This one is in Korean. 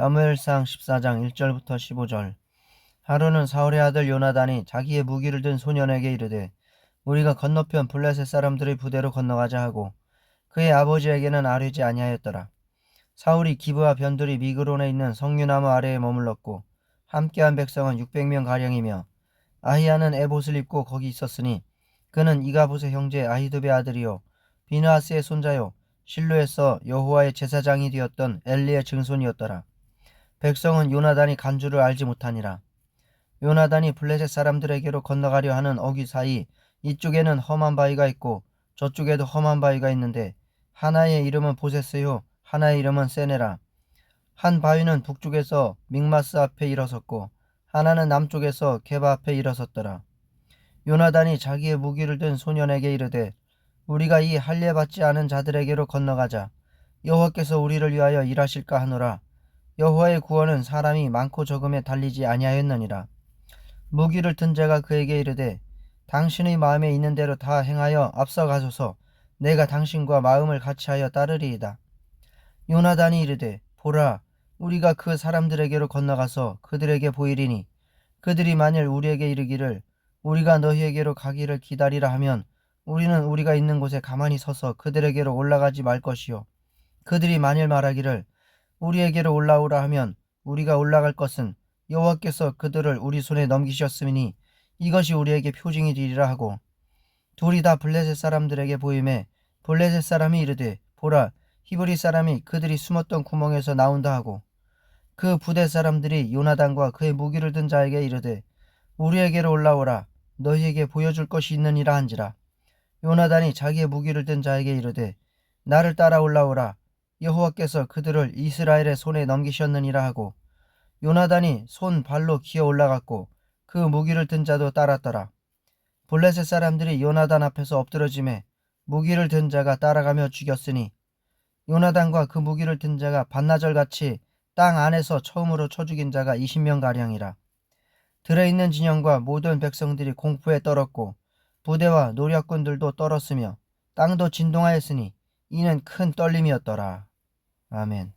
사무엘상 14장 1절부터 15절 하루는 사울의 아들 요나단이 자기의 무기를 든 소년에게 이르되 우리가 건너편 블레셋 사람들의 부대로 건너가자 하고 그의 아버지에게는 아뢰지 아니하였더라. 사울이 기브와 변들이 미그론에 있는 성류나무 아래에 머물렀고 함께한 백성은 600명 가량이며 아히야는 에봇을 입고 거기 있었으니 그는 이가봇의 형제 아히두베 아들이요 비나하스의 손자요 실로에서 여호와의 제사장이 되었던 엘리의 증손이었더라. 백성은 요나단이 간 줄을 알지 못하니라. 요나단이 블레셋 사람들에게로 건너가려 하는 어귀 사이 이쪽에는 험한 바위가 있고 저쪽에도 험한 바위가 있는데 하나의 이름은 보세스요 하나의 이름은 세네라. 한 바위는 북쪽에서 믹마스 앞에 일어섰고 하나는 남쪽에서 게바 앞에 일어섰더라. 요나단이 자기의 무기를 든 소년에게 이르되 우리가 이 할례 받지 않은 자들에게로 건너가자 여호와께서 우리를 위하여 일하실까 하노라. 여호와의 구원은 사람이 많고 적음에 달리지 아니하였느니라. 무기를 든 자가 그에게 이르되 당신의 마음에 있는 대로 다 행하여 앞서가소서 내가 당신과 마음을 같이하여 따르리이다. 요나단이 이르되 보라 우리가 그 사람들에게로 건너가서 그들에게 보이리니 그들이 만일 우리에게 이르기를 우리가 너희에게로 가기를 기다리라 하면 우리는 우리가 있는 곳에 가만히 서서 그들에게로 올라가지 말 것이요 그들이 만일 말하기를 우리에게로 올라오라 하면 우리가 올라갈 것은 여호와께서 그들을 우리 손에 넘기셨으니 이것이 우리에게 표징이 되리라 하고 둘이 다 블레셋 사람들에게 보임에 블레셋 사람이 이르되 보라 히브리 사람이 그들이 숨었던 구멍에서 나온다 하고 그 부대 사람들이 요나단과 그의 무기를 든 자에게 이르되 우리에게로 올라오라. 너희에게 보여줄 것이 있느니라 한지라. 요나단이 자기의 무기를 든 자에게 이르되 나를 따라 올라오라 여호와께서 그들을 이스라엘의 손에 넘기셨느니라 하고 요나단이 손 발로 기어 올라갔고 그 무기를 든 자도 따랐더라 블레셋 사람들이 요나단 앞에서 엎드러짐에 무기를 든 자가 따라가며 죽였으니 요나단과 그 무기를 든 자가 반나절 같이 땅 안에서 처음으로 쳐 죽인 자가 20명 가량이라 들어있는 진영과 모든 백성들이 공포에 떨었고 부대와 노략군들도 떨었으며 땅도 진동하였으니 이는 큰 떨림이었더라. 아멘.